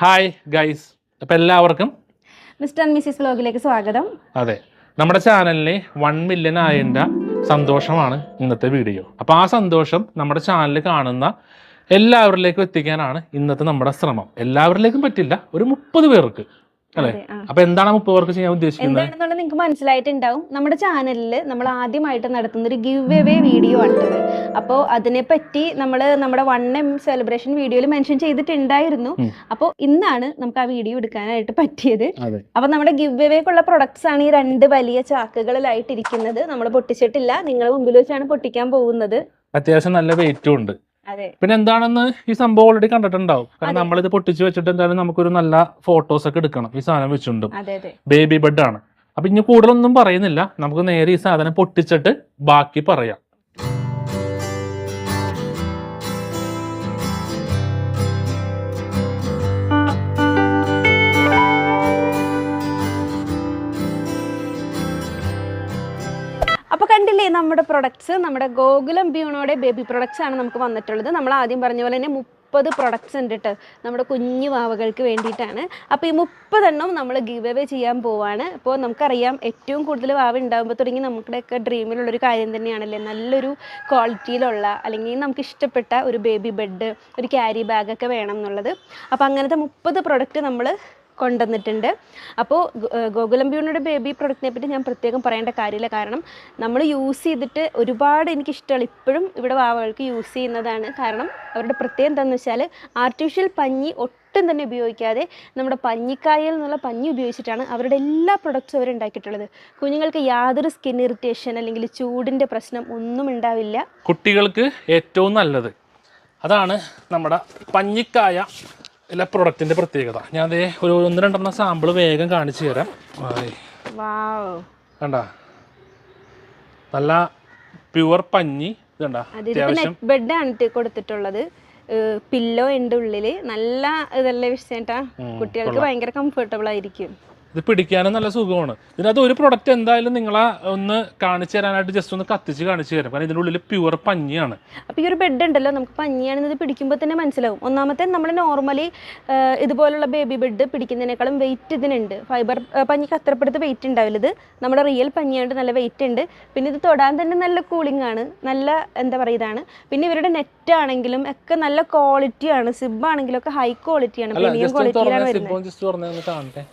Hi guys അപ്പം എല്ലാവർക്കും mister and Mrs വ്ലോഗിലേക്ക് സ്വാഗതം. അതെ. നമ്മുടെ ചാനലിന് വൺ മില്യൺ ആയതിന്റെ സന്തോഷമാണ് ഇന്നത്തെ വീഡിയോ അപ്പോൾ ആ സന്തോഷം നമ്മുടെ ചാനലിൽ കാണുന്ന എല്ലാവരിലേക്കും എത്തിക്കാനാണ് ഇന്നത്തെ നമ്മുടെ ശ്രമം. എല്ലാവരിലേക്കും പറ്റില്ല ഒരു മുപ്പത് പേർക്ക്. അല്ലേ? അപ്പോൾ എന്താണ് മുപ്പത് പേർക്ക് ചെയ്യാൻ ഉദ്ദേശിക്കുന്നത്? എന്താണെന്നുള്ളത് നിങ്ങൾക്ക് മനസ്സിലായിട്ടുണ്ടാവും. നമ്മുടെ ചാനലിൽ നമ്മൾ ആദ്യമായിട്ട് നടത്തുന്ന ഒരു ഗിവ് എവേ വീഡിയോ ആണിത്. അപ്പോൾ അതിനെപ്പറ്റി നമ്മൾ നമ്മുടെ വൺ എം സെലിബ്രേഷൻ വീഡിയോയിൽ മെൻഷൻ ചെയ്തിട്ടുണ്ടായിരുന്നു. അപ്പോൾ ഇന്നാണ് നമുക്ക് ആ വീഡിയോ എടുക്കാനായിട്ട് പറ്റിയത്. അപ്പൊ നമ്മുടെ ഗിവ് എവേക്കുള്ള പ്രൊഡക്ട്സ് ആണ് ഈ രണ്ട് വലിയ ചാക്കുകളിലായിട്ടിരിക്കുന്നത്. നമ്മൾ പൊട്ടിച്ചിട്ടില്ല. നിങ്ങളുടെ മുമ്പിൽ വെച്ചാണ് പൊട്ടിക്കാൻ പോകുന്നത്. അത്യാവശ്യം നല്ല വെയിറ്റും ഉണ്ട്. പിന്നെ എന്താണെന്ന് ഈ സംഭവം ഓൾറെഡി കണ്ടിട്ടുണ്ടാവും. കാരണം. നമ്മളിത് പൊട്ടിച്ച് വെച്ചിട്ട് എന്തായാലും നമുക്കൊരു നല്ല ഫോട്ടോസ് ഒക്കെ എടുക്കണം. ഈ സാധനം വെച്ചുണ്ടും. ബേബി ബെഡ് ആണ്. അപ്പൊ ഇനി കൂടുതലൊന്നും പറയുന്നില്ല. നമുക്ക് നേരെ ഈ സാധനം പൊട്ടിച്ചിട്ട് ബാക്കി പറയാം. നമ്മുടെ പ്രൊഡക്ട്സ് നമ്മുടെ ഗോകുലം ബ്യൂണോടെ ബേബി പ്രൊഡക്ട്സ് ആണ് നമുക്ക് വന്നിട്ടുള്ളത്. നമ്മൾ ആദ്യം പറഞ്ഞ പോലെ തന്നെ മുപ്പത് പ്രൊഡക്ട്സ് ഉണ്ട് കേട്ടോ നമ്മുടെ കുഞ്ഞു വാവകൾക്ക് വേണ്ടിയിട്ടാണ്. അപ്പോൾ ഈ മുപ്പതെണ്ണം നമ്മൾ ഗിവ് അവേ ചെയ്യാൻ പോവാണ്. അപ്പോൾ നമുക്കറിയാം ഏറ്റവും കൂടുതൽ വാവ ഉണ്ടാകുമ്പോൾ തുടങ്ങി നമ്മുടെയൊക്കെ ഡ്രീമിലുള്ളൊരു കാര്യം തന്നെയാണല്ലേ? നല്ലൊരു ക്വാളിറ്റിയിലുള്ള അല്ലെങ്കിൽ നമുക്ക് ഇഷ്ടപ്പെട്ട ഒരു ബേബി ബെഡ് ഒരു ക്യാരി ബാഗൊക്കെ വേണം എന്നുള്ളത്. അപ്പോൾ അങ്ങനത്തെ മുപ്പത് പ്രൊഡക്റ്റ് നമ്മൾ കൊണ്ടുവന്നിട്ടുണ്ട്. അപ്പോൾ ഗോകുലം ബ്യൂണിയുടെ ബേബി പ്രൊഡക്റ്റിനെ പറ്റി ഞാൻ പ്രത്യേകം പറയേണ്ട കാര്യമില്ല. കാരണം നമ്മൾ യൂസ് ചെയ്തിട്ട് ഒരുപാട് എനിക്ക് ഇഷ്ടമുള്ള ഇപ്പോഴും ഇവിടെ വാവകൾക്ക് യൂസ് ചെയ്യുന്നതാണ്. കാരണം അവരുടെ പ്രത്യേകം എന്താണെന്ന് വെച്ചാൽ ആർട്ടിഫിഷ്യൽ പഞ്ഞി ഒട്ടും തന്നെ ഉപയോഗിക്കാതെ നമ്മുടെ പഞ്ഞിക്കായയിൽ നിന്നുള്ള പഞ്ഞി ഉപയോഗിച്ചിട്ടാണ് അവരുടെ എല്ലാ പ്രൊഡക്ട്സും അവർ ഉണ്ടാക്കിയിട്ടുള്ളത്. കുഞ്ഞുങ്ങൾക്ക് യാതൊരു സ്കിൻ ഇറിറ്റേഷൻ അല്ലെങ്കിൽ ചൂടിന്റെ പ്രശ്നം ഒന്നും ഉണ്ടാവില്ല. കുട്ടികൾക്ക് ഏറ്റവും നല്ലത് അതാണ് നമ്മുടെ പഞ്ഞിക്കായ ഇല്ല പ്രൊഡക്റ്റിന്റെ പ്രത്യേകത. ഞാൻ അതേ ഒരു ഒന്ന് രണ്ടെണ്ണം സാമ്പിൾ വേഗം കാണിച്ചു തരാം. കണ്ട? നല്ല പ്യുവർ പഞ്ഞി ഇതുണ്ട? ബെഡാണ് കൊടുത്തിട്ടുള്ളത്. പില്ലോ ഉണ്ട് ഉള്ളിൽ. നല്ല ഇതല്ലേ വിഷയട്ടാ ഉം, കുട്ടികൾക്ക് ഭയങ്കര കംഫർട്ടബിൾ ആയിരിക്കും. ഇത് പിടിക്കാനും നല്ല സുഖമാണ്. ഇതിനകത്ത് ഒരു പ്രൊഡക്റ്റ് എന്തായാലും നിങ്ങളെ ഒന്ന് കാണിച്ചു തരാനായിട്ട് ജസ്റ്റ് ഒന്ന് കത്തിച്ച് കാണിച്ചു തരാം. കാരണം ഇതിന്റെ ഉള്ളിൽ പ്യുവർ പഞ്ഞിയാണ്. അപ്പോൾ ഈ ഒരു ബെഡ് ഉണ്ടല്ലോ നമുക്ക് പഞ്ഞിയാണെന്ന് ഇത് പിടിക്കുമ്പോൾ തന്നെ മനസ്സിലാവും. ഒന്നാമത്തെ നമ്മൾ നോർമലി ഇതുപോലുള്ള ബേബി ബെഡ് പിടിക്കുന്നതിനേക്കാളും വെയിറ്റ് ഇതിനുണ്ട്. ഫൈബർ പഞ്ഞിക്ക് അത്രപ്പെടുത്ത് വെയിറ്റ് ഉണ്ടാവില്ല ഇത്. നമ്മുടെ റിയൽ പഞ്ഞിയായിട്ട് നല്ല വെയിറ്റ് ഉണ്ട്. പിന്നെ ഇത് തൊടാൻ തന്നെ നല്ല കൂളിംഗ് ആണ്. നല്ല എന്താ പറയുക ഇതാണ്. പിന്നെ ഇവരുടെ നെറ്റ് ആണെങ്കിലും ഒക്കെ നല്ല ക്വാളിറ്റി ആണ്. സിബ് ആണെങ്കിലും ഒക്കെ ഹൈ ക്വാളിറ്റിയാണ് ആണ്. പ്രീമിയം ക്വാളിറ്റിയിലാണ് വരുന്നത് സിബോൺ ജസ്റ്റ് തുറന്നേ ഒന്ന് കാണട്ടെ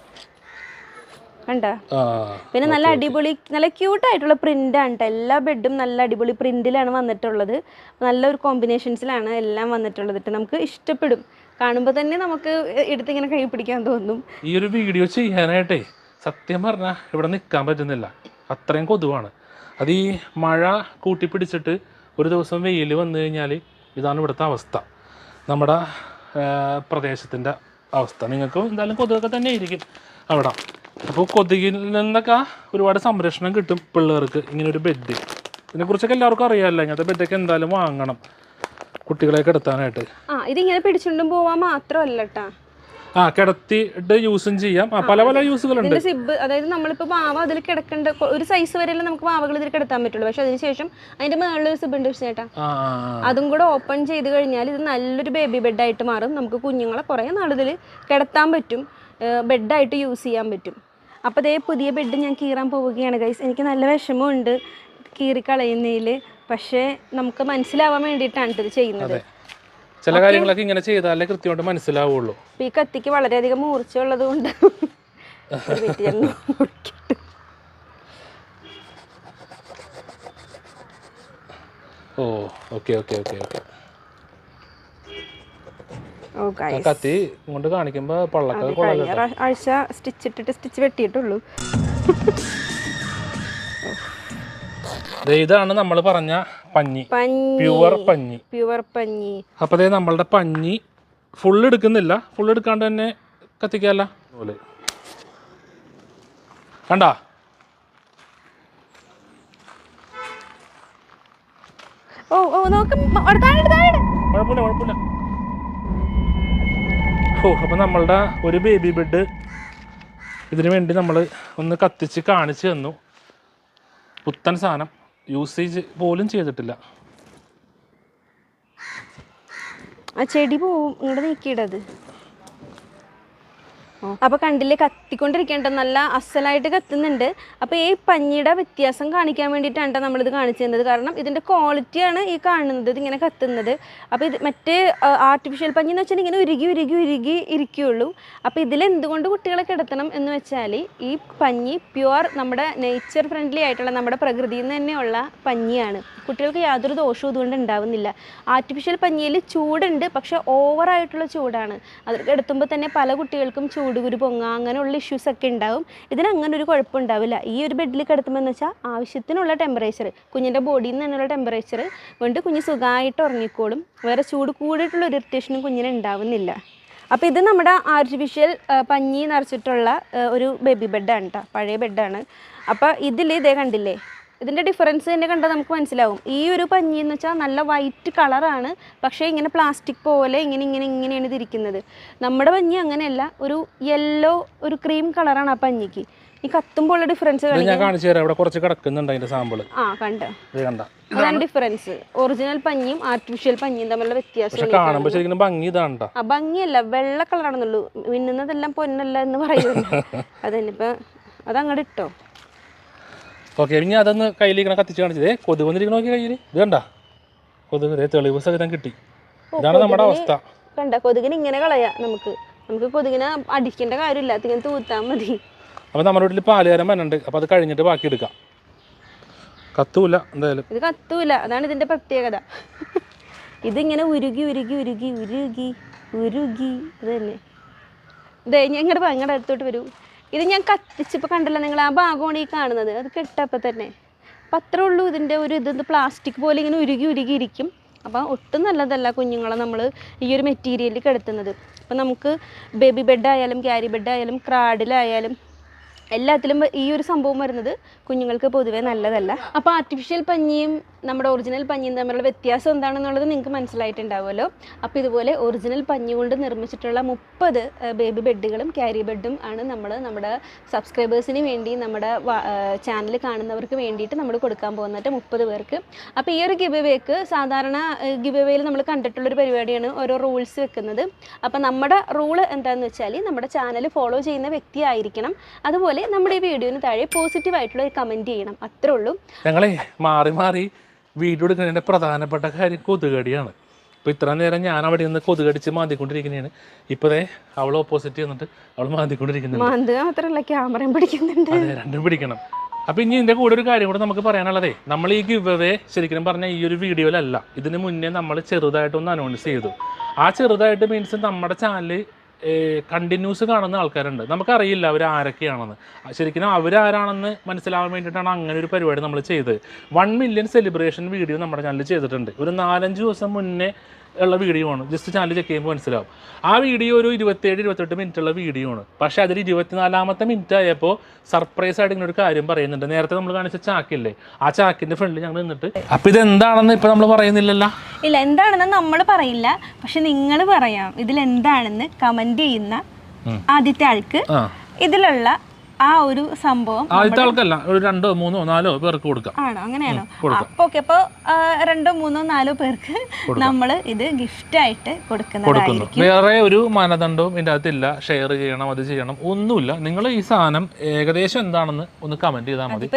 കണ്ടോ? പിന്നെ നല്ല അടിപൊളി നല്ല ക്യൂട്ട് ആയിട്ടുള്ള പ്രിന്റ് ആണ് ട്ടോ. എല്ലാ ബെഡും നല്ല അടിപൊളി പ്രിന്റിലാണ് വന്നിട്ടുള്ളത്. നല്ലൊരു കോമ്പിനേഷൻസിലാണ് എല്ലാം വന്നിട്ടുള്ളത് നമുക്ക് ഇഷ്ടപ്പെടും. കാണുമ്പോൾ തന്നെ നമുക്ക് എടുത്ത് ഇങ്ങനെ കൈ പിടിക്കാൻ തോന്നും. ഈ ഒരു വീഡിയോ ചെയ്യാനായിട്ടേ സത്യം പറഞ്ഞാൽ ഇവിടെ നിൽക്കാൻ പറ്റുന്നില്ല. അത്രയും കൊതുവാണ്. അത് ഈ മഴ കൂട്ടി പിടിച്ചിട്ട് ഒരു ദിവസം വെയിൽ വന്നു കഴിഞ്ഞാൽ ഇതാണ് ഇവിടുത്തെ അവസ്ഥ. നമ്മുടെ പ്രദേശത്തിന്റെ അവസ്ഥ. നിങ്ങൾക്ക് എന്തായാലും കൊതുകൊക്കെ തന്നെ ആയിരിക്കും അവിടെ. അപ്പോൾ കൊതുകിൽ നിന്നൊക്കെ ഒരുപാട് സംരക്ഷണം കിട്ടും പിള്ളേർക്ക് ഇങ്ങനെ ഒരു ബെഡ് ഇതിനെക്കുറിച്ചൊക്കെ എല്ലാവർക്കും അറിയാമല്ലോ ഇങ്ങനത്തെ ബെഡൊക്കെ എന്തായാലും വാങ്ങണം കുട്ടികളെ കിടത്താനായിട്ട് ആ ഇതിങ്ങനെ പിടിച്ചുകൊണ്ടും പോവാൻ മാത്രമല്ല കേട്ടാ ആ കിടത്തിയിട്ട് യൂസും ചെയ്യാം. പല പല യൂസുകളുണ്ട് സിബ് അതായത് നമ്മളിപ്പോൾ പാവ അതിൽ കിടക്കേണ്ട ഒരു സൈസ് വരെയല്ലേ നമുക്ക് പാവകൾ ഇതിൽ കിടത്താൻ പറ്റുള്ളൂ. പക്ഷെ അതിനുശേഷം അതിന്റെ മേളിൽ സിബ് ഉണ്ട് ചേട്ടാ. അതും കൂടെ ഓപ്പൺ ചെയ്ത് കഴിഞ്ഞാൽ ഇത് നല്ലൊരു ബേബി ബെഡായിട്ട് മാറും. നമുക്ക് കുഞ്ഞുങ്ങളെ കുറേ നാളിതിൽ കിടത്താൻ പറ്റും. ബെഡായിട്ട് യൂസ് ചെയ്യാൻ പറ്റും. അപ്പോൾ ദേ പുതിയ ബെഡ് ഞാൻ കീറാൻ പോവുകയാണ് ഗൈസ് എനിക്ക് നല്ല വിഷമമുണ്ട് കീറിക്കളയുന്നതിൽ. പക്ഷേ നമുക്ക് മനസ്സിലാവാൻ വേണ്ടിയിട്ടാണ് ഇത് ചെയ്യുന്നത്. ചില കാര്യങ്ങളൊക്കെ ഇങ്ങനെ ചെയ്താലേ കൃത്യമായിട്ട് മനസ്സിലാവുള്ളൂ. ഈ കത്തിക്ക് വളരെയധികം കൊണ്ട് മിനിറ്റ് ഞാൻ നോക്കിയിട്ട്. Oh okay okay okay okay. കത്തി കൊണ്ട് കാണിക്കുമ്പോ പള്ളക്ക ആഴ്ച സ്റ്റിച്ച് ഇട്ടിട്ട് സ്റ്റിച്ച് വെട്ടിയിട്ടുള്ളൂ. ദേ ഇതാണ് നമ്മൾ പറഞ്ഞ പഞ്ഞി. പ്യുവർ പഞ്ഞി. പ്യുവർ പഞ്ഞി. അപ്പൊ ദേ നമ്മളുടെ പഞ്ഞി ഫുൾ എടുക്കുന്നില്ല. ഫുൾ എടുക്കാണ്ട് തന്നെ കത്തിക്കല്ല. പോലെ കണ്ടാ? ഓ ഓ നോക്ക്. കുഴപ്പമില്ല കുഴപ്പമില്ല. ഓ അപ്പം നമ്മളുടെ ഒരു ബേബി ബെഡ് ഇതിനു വേണ്ടി നമ്മൾ ഒന്ന് കത്തിച്ച് കാണിച്ചു തന്നു. പുത്തൻ സാധനം. യൂസേജ് പോലും ചെയ്തിട്ടില്ല. ആ ചെടി പോവും. ഇങ്ങോട്ട് നീക്കിയിടത് അപ്പൊ കണ്ടില്ലേ കത്തിക്കൊണ്ടിരിക്കണ്ട നല്ല അസലായിട്ട് കത്തുന്നുണ്ട്. അപ്പൊ ഈ പഞ്ഞിയുടെ വ്യത്യാസം കാണിക്കാൻ വേണ്ടിയിട്ടാണ് നമ്മളിത് കാണിച്ചു തന്നത് കാരണം ഇതിന്റെ ക്വാളിറ്റിയാണ് ഈ കാണുന്നത് ഇതിങ്ങനെ കത്തുന്നത്. അപ്പൊ ഇത് മറ്റേ ആർട്ടിഫിഷ്യൽ പഞ്ഞി എന്ന് വെച്ചാൽ ഇങ്ങനെ ഉരുകി ഉരുകി ഉരുകി ഇരിക്കുകയുള്ളൂ. അപ്പൊ ഇതിൽ എന്തുകൊണ്ട് കുട്ടികളെ കിടത്തണം എന്ന് വെച്ചാൽ ഈ പഞ്ഞി പ്യുവർ നമ്മുടെ നേച്ചർ ഫ്രണ്ട്ലി ആയിട്ടുള്ള നമ്മുടെ പ്രകൃതിയിൽ നിന്ന് തന്നെയുള്ള പഞ്ഞിയാണ്. കുട്ടികൾക്ക് യാതൊരു ദോഷവും ഇതുകൊണ്ട് ഉണ്ടാവുന്നില്ല. ആർട്ടിഫിഷ്യൽ പഞ്ഞിയിൽ ചൂടുണ്ട് പക്ഷെ ഓവറായിട്ടുള്ള ചൂടാണ്. അത് എടുത്തുമ്പോൾ തന്നെ പല കുട്ടികൾക്കും ചൂടുകുരു പൊങ്ങ അങ്ങനെയുള്ള ഇഷ്യൂസ് ഒക്കെ ഉണ്ടാവും. ഇതിന് അങ്ങനെ ഒരു കുഴപ്പമുണ്ടാവില്ല. ഈ ഒരു ബെഡിൽ കിടത്തുമ്പോൾ എന്ന് വെച്ചാൽ ആവശ്യത്തിനുള്ള ടെമ്പറേച്ചർ കുഞ്ഞിന്റെ ബോഡിയിൽ നിന്ന് തന്നെയുള്ള ടെമ്പറേച്ചർ കൊണ്ട് കുഞ്ഞ് സുഖമായിട്ട് ഉറങ്ങിക്കോളും. വേറെ ചൂട് കൂടിയിട്ടുള്ള ഒരു ഇറിറ്റേഷനും കുഞ്ഞിന് ഉണ്ടാവുന്നില്ല. അപ്പോൾ ഇത് നമ്മുടെ ആർട്ടിഫിഷ്യൽ പഞ്ഞി നിറച്ചിട്ടുള്ള ഒരു ബേബി ബെഡാണ് കേട്ടോ പഴയ ബെഡാണ് അപ്പോൾ ഇതിൽ ഇതേ കണ്ടില്ലേ? ഇതിന്റെ ഡിഫറൻസ് തന്നെ കണ്ടാൽ നമുക്ക് മനസ്സിലാവും. ഈ ഒരു പഞ്ഞി എന്ന് വെച്ചാൽ നല്ല വൈറ്റ് കളറാണ് പക്ഷേ ഇങ്ങനെ പ്ലാസ്റ്റിക് പോലെ ഇങ്ങനെ ഇങ്ങനെ ഇങ്ങനെയാണ് ഇതിരിക്കുന്നത് നമ്മുടെ പഞ്ഞി അങ്ങനെയല്ല ഒരു യെല്ലോ ഒരു ക്രീം കളറാണ് ആ പഞ്ഞിക്ക്. ഈ കത്തുമ്പോൾ ഉള്ള ഡിഫറൻസ് ഞാൻ കാണിച്ചു തരാം. ഇവിടെ കുറച്ച് കിടക്കുന്നുണ്ട് അതിന്റെ സാമ്പിൾ ആ കണ്ടോ. ഇത് കണ്ട. അതാണ് ഡിഫറൻസ് ഒറിജിനൽ പഞ്ഞിയും ആർട്ടിഫിഷ്യൽ പഞ്ഞിയും തമ്മിലുള്ള വ്യത്യാസം കാണുമ്പോൾ ശരിക്കും ഭംഗി ഇതാണ് ട്ടോ. ആ ഭംഗിയല്ല. വെള്ള കളറാണെന്നുള്ളൂ മിന്നുന്നതെല്ലാം പൊന്നല്ല എന്ന് പറയുന്നുണ്ട്. അതന്നെ ഇപ്പൊ അതങ്ങോട്ട് ഇട്ടോ. ഓക്കെ ഇനി അതൊന്ന് കയ്യിലിരിക്കണ കത്തിച്ച് കാണിച്ചത്. കൊതുക് വന്നിരിക്കണ നോക്കി കയ്യിൽ ഇത് കണ്ട? കൊതുക് തെളിവ് സഹിതം കിട്ടി. ഇതാണ് നമ്മുടെ അവസ്ഥ. കണ്ട കൊതുകിന് ഇങ്ങനെ കളയാ നമുക്ക്. നമുക്ക് കൊതുകിനെ അടിക്കേണ്ട കാര്യമില്ല. അതിങ്ങനെ തൂത്താൽ മതി. അപ്പോൾ നമ്മുടെ വീട്ടിൽ പാലുകാരം വന്നുണ്ട് അപ്പോൾ അത് കഴിഞ്ഞിട്ട് ബാക്കി എടുക്കാം. കത്തൂല എന്തായാലും. ഇത് കത്തൂല. അതാണ് ഇതിന്റെ പ്രത്യേകത. ഇതിങ്ങനെ ഉരുകി ഉരുകി ഉരുകി ഉരുകി ഉരുകി. ഇത് തന്നെ ഇതേ ഞാൻ ഇങ്ങോട്ട് ഇങ്ങോട്ട് അടുത്തോട്ട് വരൂ. ഇത് ഞാൻ കത്തിച്ചപ്പോൾ കണ്ടല്ലോ നിങ്ങൾ ആ ഭാഗമാണ് ഈ കാണുന്നത്. അത് കെട്ടപ്പോൾ തന്നെ. അപ്പം അത്രേ ഉള്ളൂ ഇതിന്റെ ഒരു ഇത്. പ്ലാസ്റ്റിക് പോലെ ഇങ്ങനെ ഉരുകി ഉരുകി ഇരിക്കും. അപ്പോൾ ഒട്ടും നല്ലതല്ല കുഞ്ഞുങ്ങളെ നമ്മൾ ഈ ഒരു മെറ്റീരിയലിൽ കിടത്തുന്നത്. അപ്പം നമുക്ക് ബേബി ബെഡ് ആയാലും ക്യാരി ബെഡ് ആയാലും ക്രാഡിലായാലും എല്ലാത്തിലും ഈ ഒരു സംഭവം വരുന്നത് കുഞ്ഞുങ്ങൾക്ക് പൊതുവെ നല്ലതല്ല. അപ്പോൾ ആർട്ടിഫിഷ്യൽ പഞ്ഞിയും നമ്മുടെ ഒറിജിനൽ പഞ്ഞിയും തമ്മിലുള്ള വ്യത്യാസം എന്താണെന്നുള്ളത് നിങ്ങൾക്ക് മനസ്സിലായിട്ടുണ്ടാവുമല്ലോ. അപ്പോൾ ഇതുപോലെ ഒറിജിനൽ പഞ്ഞി കൊണ്ട് നിർമ്മിച്ചിട്ടുള്ള മുപ്പത് ബേബി ബെഡുകളും ക്യാരി ബെഡും ആണ് നമ്മൾ നമ്മുടെ സബ്സ്ക്രൈബേഴ്സിന് വേണ്ടി നമ്മുടെ ചാനൽ കാണുന്നവർക്ക് വേണ്ടിയിട്ട് നമ്മൾ കൊടുക്കാൻ പോകുന്നത് മുപ്പത് പേർക്ക്. അപ്പോൾ ഈ ഒരു ഗിബ് വേക്ക് സാധാരണ ഗിബ് വേയിൽ നമ്മൾ കണ്ടിട്ടുള്ളൊരു പരിപാടിയാണ് ഓരോ റൂൾസ് വെക്കുന്നത്. അപ്പോൾ നമ്മുടെ റൂൾ എന്താണെന്ന് വെച്ചാൽ നമ്മുടെ ചാനൽ ഫോളോ ചെയ്യുന്ന വ്യക്തി ആയിരിക്കണം. അതുപോലെ നമ്മുടെ ഈ വീഡിയോന് താഴെ പോസിറ്റീവ് ആയിട്ടുള്ള ഒരു കമന്റ് ചെയ്യണം. അത്രേ ഉള്ളൂ. ഞങ്ങളെ മാറി മാറി വീഡിയോ എടുക്കുന്നതിന്റെ പ്രധാനപ്പെട്ട കാര്യം കൊതുകടിയാണ്. ഇപ്പോൾ ഇത്ര നേരം ഞാൻ അവിടെ നിന്ന് കൊതുകടിച്ച് മാന്തിക്കൊണ്ടിരിക്കുന്നതാണ്. ഇപ്പതേ അവൾ ഓപ്പോസിറ്റ് ചെയ്യുന്നുണ്ട് അവൾ മാന്തിക്കൊണ്ടിരിക്കുന്നുണ്ട്. മാന്തുക മാത്രമല്ല ക്യാമറയും പിടിക്കുന്നുണ്ട്. അതെ രണ്ടും പിടിക്കണം. അപ്പോൾ ഇനി ഇതിന്റെ കൂടെ ഒരു കാര്യം കൂടെ നമുക്ക് പറയാനുള്ളതേ നമ്മൾ ഈ ഗിവ് അവേ ശരിക്കും പറഞ്ഞാൽ ഈ ഒരു വീഡിയോയിലല്ല. ഇതിന് മുന്നേ നമ്മൾ ചെറുതായിട്ടൊന്ന് അനൗൺസ് ചെയ്തു. ആ ചെറുതായിട്ട് മീൻസ് നമ്മുടെ ചാനൽ കണ്ടിന്യൂസ് കാണുന്ന ആൾക്കാരുണ്ട്. നമുക്കറിയില്ല അവർ ആരൊക്കെയാണെന്ന്. ശരിക്കും അവരാരാണെന്ന് മനസ്സിലാവാൻ വേണ്ടിയിട്ടാണ് അങ്ങനെ ഒരു പരിപാടി നമ്മൾ ചെയ്തത്. വൺ മില്യൺ സെലിബ്രേഷൻ വീഡിയോ നമ്മുടെ ചാനലിൽ ചെയ്തിട്ടുണ്ട്. ഒരു നാലഞ്ച് ദിവസം മുന്നേ ഉള്ള വീഡിയോ ആണ്. ജസ്റ്റ് ചാനൽ ചെക്ക് ചെയ്യുമ്പോൾ മനസ്സിലാവും. ആ വീഡിയോ ഒരു ഇരുപത്തേഴ് ഇരുപത്തെട്ട് മിനിറ്റ് ഉള്ള വീഡിയോ ആണ്. പക്ഷേ അതിൽ ഇരുപത്തിനാലാമത്തെ മിനിറ്റ് ആയപ്പോൾ സർപ്രൈസ് ആയിട്ട് ഇങ്ങനെ ഒരു കാര്യം പറയുന്നുണ്ട്. നേരത്തെ നമ്മൾ കാണിച്ച ചാക്കില്ലേ ആ ചാക്കിന്റെ ഫ്രണ്ടിൽ ഞങ്ങൾ നിന്നിട്ട് അപ്പൊ ഇത് എന്താണെന്ന് ഇപ്പൊ നമ്മൾ പറയുന്നില്ലല്ലോ? ഇല്ല എന്താണെന്ന് നമ്മൾ പറയില്ല. പക്ഷെ നിങ്ങൾ പറയാം. ഇതിൽ എന്താണെന്ന് കമന്റ് ചെയ്യുന്ന. ആദ്യത്തെ ആൾക്ക് ഇതിലുള്ള ആ ഒരു സംഭവം ആദ്യത്തെ ആൾക്കല്ല ഒരു രണ്ടോ മൂന്നോ നാലോ പേർക്ക് കൊടുക്കാം. ആണോ അങ്ങനെയാണോ. അപ്പൊ ഓക്കെ അപ്പൊ രണ്ടോ മൂന്നോ നാലോ പേർക്ക് നമ്മൾ ഇത് ഗിഫ്റ്റ് ആയിട്ട് കൊടുക്കുന്നു. വേറെ ഒരു മാനദണ്ഡവും ഇതിന്റെ അകത്തില്ല ഷെയർ ചെയ്യണം അത് ചെയ്യണം ഒന്നുമില്ല. നിങ്ങൾ ഈ സാധനം ഏകദേശം എന്താണെന്ന് ഒന്ന് കമന്റ് ചെയ്താൽ മതി.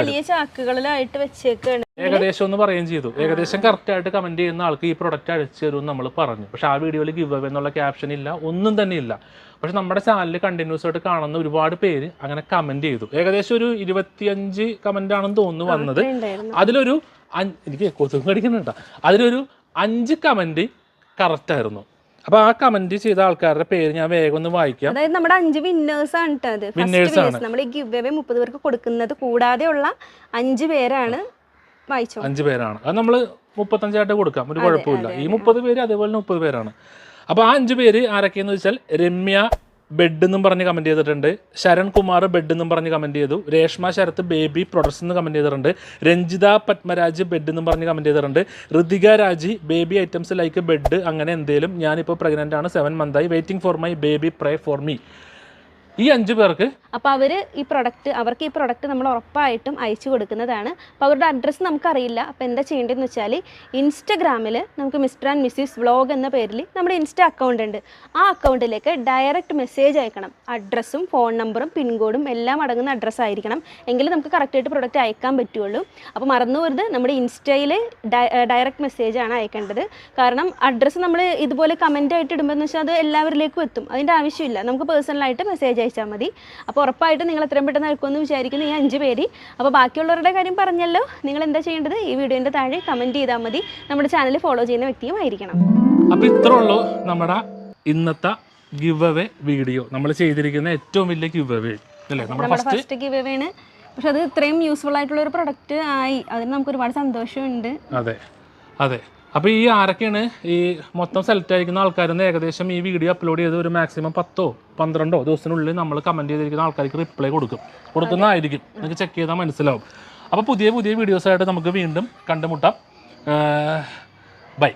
വലിയ ചാക്കുകളിലായിട്ട് വെച്ചേക്കാണ്. ഏകദേശം ഒന്ന് പറയുകയും ചെയ്തു. ഏകദേശം കറക്റ്റ് ആയിട്ട് കമന്റ് ചെയ്യുന്ന ആൾക്ക് ഈ പ്രൊഡക്റ്റ് അടിച്ചു തരും നമ്മൾ പറഞ്ഞു. പക്ഷെ ആ വീഡിയോയിൽ ഗിവ് അവേ എന്നുള്ള ക്യാപ്ഷൻ ഇല്ല ഒന്നും തന്നെ ഇല്ല. പക്ഷെ നമ്മുടെ ചാനൽ കണ്ടിന്യൂസ് ആയിട്ട് കാണുന്ന ഒരുപാട് പേര് അങ്ങനെ കമന്റ് ചെയ്തു. ഏകദേശം ഒരു ഇരുപത്തിയഞ്ച് കമന്റ് ആണെന്ന് തോന്നുന്നു വന്നത്. അതിലൊരു എനിക്ക് കൊതുക് കടിക്കുന്നുണ്ട അതിലൊരു അഞ്ച് കമന്റ് കറക്റ്റ് ആയിരുന്നു. അപ്പൊ ആ കമന്റ് ചെയ്ത ആൾക്കാരുടെ പേര് ഞാൻ വേഗം ഒന്ന് വായിക്കാം. അതായത് നമ്മുടെ അഞ്ച് വിന്നേഴ്സ് ആണ് Winners ആണ്. നമ്മൾ ഈ ഗിവ് അവേ മുപ്പത് പേർക്ക് കൊടുക്കുന്നത് കൂടാതെയുള്ള അഞ്ച് പേരാണ് വായിച്ചോ അഞ്ച് പേരാണ്. അത് നമ്മൾ മുപ്പത്തഞ്ചായിട്ട് കൊടുക്കാം. ഒരു കുഴപ്പമില്ല. ഈ മുപ്പത് പേര് അതേപോലെ മുപ്പത് പേരാണ്. അപ്പോൾ ആ അഞ്ച് പേര് ആരൊക്കെയെന്ന് വെച്ചാൽ രമ്യ ബെഡ് എന്നും പറഞ്ഞ് കമന്റ് ചെയ്തിട്ടുണ്ട്. ശരൺ കുമാർ ബെഡ് എന്നും പറഞ്ഞ് കമന്റ് ചെയ്തു. രേഷ്മ ശരത്ത് ബേബി പ്രൊഡക്ട്സ് എന്ന് കമന്റ് ചെയ്തിട്ടുണ്ട്. രഞ്ജിത പത്മരാജ് ബെഡ് എന്നും പറഞ്ഞ് കമന്റ് ചെയ്തിട്ടുണ്ട്. ഋതിക രാജി ബേബി ഐറ്റംസ് ലൈക്ക് ബെഡ് അങ്ങനെ എന്തേലും. ഞാനിപ്പോൾ പ്രഗ്നന്റ് ആണ്. സെവൻ ആയി. Waiting for my baby pray for me ഈ അഞ്ച് പേർക്ക്? അപ്പോൾ അവർ ഈ പ്രൊഡക്റ്റ് അവർക്ക് ഈ പ്രൊഡക്റ്റ് നമ്മൾ ഉറപ്പായിട്ടും അയച്ചു കൊടുക്കുന്നതാണ്. അപ്പോൾ അവരുടെ അഡ്രസ്സ് നമുക്കറിയില്ല. അപ്പോൾ എന്താ ചെയ്യേണ്ടതെന്ന് വെച്ചാൽ ഇൻസ്റ്റഗ്രാമിൽ നമുക്ക് മിസ്റ്റർ ആൻഡ് മിസ്സിസ് വ്ളോഗ് എന്ന പേരിൽ നമ്മുടെ ഇൻസ്റ്റ അക്കൗണ്ട് ഉണ്ട്. ആ അക്കൗണ്ടിലേക്ക് ഡയറക്റ്റ് മെസ്സേജ് അയക്കണം. അഡ്രസ്സും ഫോൺ നമ്പറും പിൻകോഡും എല്ലാം അടങ്ങുന്ന അഡ്രസ്സ് ആയിരിക്കണം. എങ്കിലും നമുക്ക് കറക്റ്റായിട്ട് പ്രൊഡക്റ്റ് അയക്കാൻ പറ്റുള്ളൂ. അപ്പോൾ മറന്നു പോരുത്. നമ്മുടെ ഇൻസ്റ്റയിൽ ഡയറക്റ്റ് മെസ്സേജ് ആണ് അയക്കേണ്ടത്. കാരണം അഡ്രസ്സ് നമ്മൾ ഇതുപോലെ കമന്റ് ആയിട്ട് ഇടുമ്പോൾ എന്ന് വെച്ചാൽ അത് എല്ലാവരിലേക്കും എത്തും. അതിന്റെ ആവശ്യമില്ല. നമുക്ക് പേഴ്സണലായിട്ട് മെസ്സേജ് അയച്ചാൽ മതി. അപ്പോൾ ഉറപ്പായിട്ടും നിങ്ങൾ എത്രയും പെട്ടെന്ന് എടുക്കുമെന്ന് വിചാരിക്കുന്നു ഈ അഞ്ച് പേര്. അപ്പോൾ ബാക്കിയുള്ളവരുടെ കാര്യം പറഞ്ഞല്ലോ. നിങ്ങൾ എന്താ ചെയ്യേണ്ടത്? ഈ വീഡിയോന്റെ താഴെ കമന്റ് ചെയ്താൽ മതി. നമ്മുടെ ചാനൽ ഫോളോ ചെയ്യുന്ന വ്യക്തിയും ആയിരിക്കണം. അപ്പോൾ ഇത്രേ ഉള്ളൂ നമ്മുടെ ഇന്നത്തെ ഗിവ് അവേ വീഡിയോ നമ്മൾ ചെയ്തിരിക്കുന്ന ഏറ്റവും വലിയ ഗിവ് അവേ അല്ലേ? നമ്മുടെ ഫസ്റ്റ് ഗിവ് അവേ ആണ്. പക്ഷെ അത് ഇത്രയും യൂസ്ഫുൾ ആയിട്ടുള്ള ഒരു പ്രൊഡക്റ്റ് ആയി. അതിന് നമുക്ക് ഒരുപാട് സന്തോഷമുണ്ട്. അതെ. അതെ. അപ്പോൾ ഈ ആരൊക്കെയാണ് ഈ മൊത്തം സെലക്ട് ആയിരിക്കുന്ന ആൾക്കാരെന്ന് ഏകദേശം ഈ വീഡിയോ അപ്ലോഡ് ചെയ്ത് ഒരു മാക്സിമം പത്തോ പന്ത്രണ്ടോ ദിവസത്തിനുള്ളിൽ നമ്മൾ കമന്റ് ചെയ്തിരിക്കുന്ന ആൾക്കാർക്ക് റിപ്ലൈ കൊടുക്കും. കൊടുക്കുന്നതായിരിക്കും. നിങ്ങൾക്ക് ചെക്ക് ചെയ്താൽ മനസ്സിലാവും. അപ്പോൾ പുതിയ പുതിയ വീഡിയോസായിട്ട് നമുക്ക് വീണ്ടും കണ്ടുമുട്ടാം. ബൈ